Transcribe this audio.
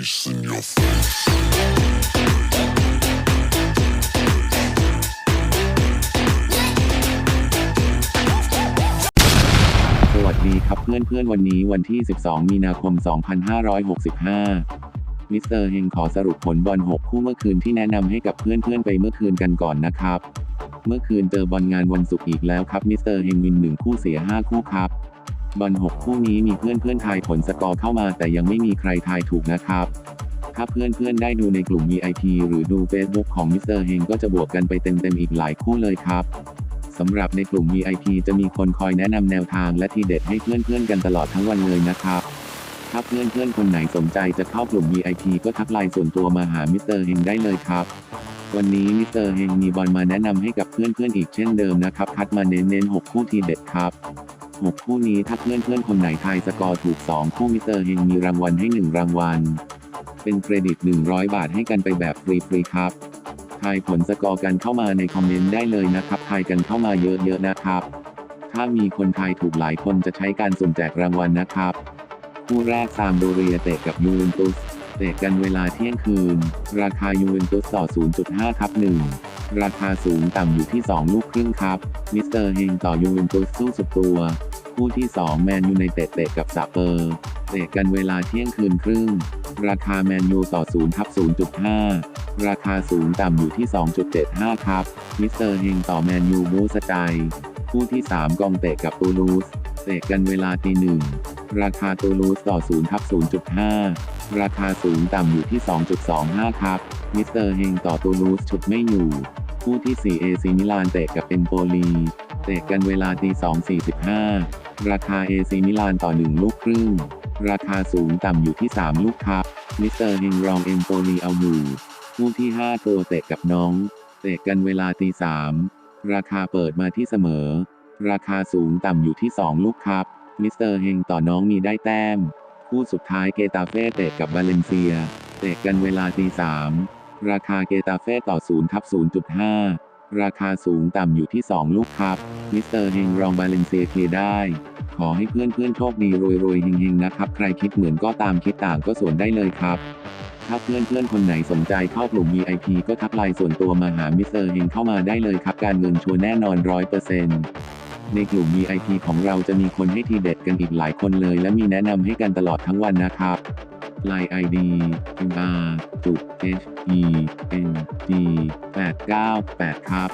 Ice in your face. สวัสดีครับเพื่อนๆวันนี้วันที่ 12 มีนาคม 2565 มิสเตอร์เฮงขอสรุปผลบอล 6 คู่เมื่อคืนที่แนะนำให้กับเพื่อนๆไปเมื่อคืนกันก่อนนะครับ เมื่อคืนเจอบอลงานวันศุกร์อีกแล้วครับมิสเตอร์เฮงวิน 1 คู่เสีย 5 คู่ครับ บอล6คู่นี้มีเพื่อนๆทายผลสกอร์เข้ามา แต่ยังไม่มีใครทายถูกนะครับ ถ้าเพื่อนๆได้ดูในกลุ่ม VIP หรือดู Facebook ของมิสเตอร์เฮงก็จะบวกกันไปเต็มๆอีกหลายคู่เลยครับสำหรับในกลุ่ม VIP จะมีคนคอยแนะนำแนวทางและทีเด็ดให้เพื่อนๆกันตลอดทั้งวันเลยนะครับถ้าเพื่อนๆคนไหนสนใจจะเข้ากลุ่ม VIP ก็ทักไลน์ส่วนตัวมาหามิสเตอร์เฮงได้เลยครับ วันนี้มิสเตอร์เฮงมีบอลมาแนะนำให้กับเพื่อนๆอีกเช่นเดิมนะครับ คัดมาเน้นๆ 6 คู่ทีเด็ดครับ 6 คู่นี้ถ้าเพื่อนๆคนไหนทายสกอร์ถูก 2 คู่มิสเตอร์เฮงมีรางวัลให้ 1 รางวัล เป็นเครดิต 100 บาทให้กันไปแบบฟรีๆครับ ทายผลสกอร์กันเข้ามาในคอมเมนต์ได้เลยนะครับ ทายกันเข้ามาเยอะๆนะครับ ถ้ามีคนทายถูกหลายคนจะใช้การสุ่มแจกรางวัลนะครับ คู่แรกซามโดเรียเตะกับยูเวนตุสเตะกันเวลาเที่ยงคืน ราคายูเวนตุสต่อ 0.5ครับ 1 ราคาสูงต่ำอยู่ที่ 2 ลูกครึ่งครับ มิสเตอร์เฮงต่อยูเวนตุสสู้สุดตัว คู่ที่ 2 แมนยูในเตะเตะกับสเปอร์เตะกันเวลาเที่ยงคืนครึ่ง ราคาแมนยูต่อ0ทับ0.5 ราคาสูงต่ำอยู่ที่ 2.75 ครับ มิสเตอร์เฮงต่อแมนยูบูสใจคู่ที่ 3 กองเตะกับตูลูสเตะกันเวลาตีหนึ่งราคาตูลูสต่อ0ทับ0.5 ราคาสูงต่ำอยู่ที่ 2.25 ครับ มิสเตอร์เฮงต่อตูลูสชุดไม่อยู่ คู่ที่4เอซีมิลานเตะกับเอมโปลีเตะกันเวลาตี2.45 ราคาเอซีมิลานต่อ 1 ลูกครึ่ง ราคาสูงต่ำอยู่ที่ 3 ลูกครับ มิสเตอร์เฮงรองเอ็มโปลีเอาอยู่คู่ที่5ตัวเตะกับน้อง เตะกันเวลาตีสามราคาเปิดมาที่เสมอ ราคาสูงต่ำอยู่ที่ 2 ลูกครับ มิสเตอร์เฮงต่อน้องมีได้แต้ม คู่สุดท้ายเกตาเฟ่เตะกับบาเลนเซีย เตะกันเวลาตีสามราคาเกตาเฟ่ต่อ0ทับ0.5 ราคาสูงต่ำอยู่ที่ 2 ลูกครับ มิสเตอร์เฮงรองบาเลนเซียเคได้ ขอให้เพื่อนเพื่อนๆโชคดีรวยๆเฮงๆนะครับ ใครคิดเหมือนก็ตามคิดต่างก็ส่วนได้เลยครับ ถ้าเพื่อนเพื่อนๆคนไหนสนใจเข้ากลุ่ม VIP ก็ทักไลน์ส่วนตัวมาหามิสเตอร์เฮงเข้ามาได้เลยครับ การเงินชัวร์แน่นอนร้อยเปอร์เซ็นต์ในกลุ่ม VIP ของเราจะมีคนให้ทีเด็ดกันอีกหลายคนเลย และมีแนะนำให้กันตลอดทั้งวันนะครับ Line ID MR.HENG 898ครับ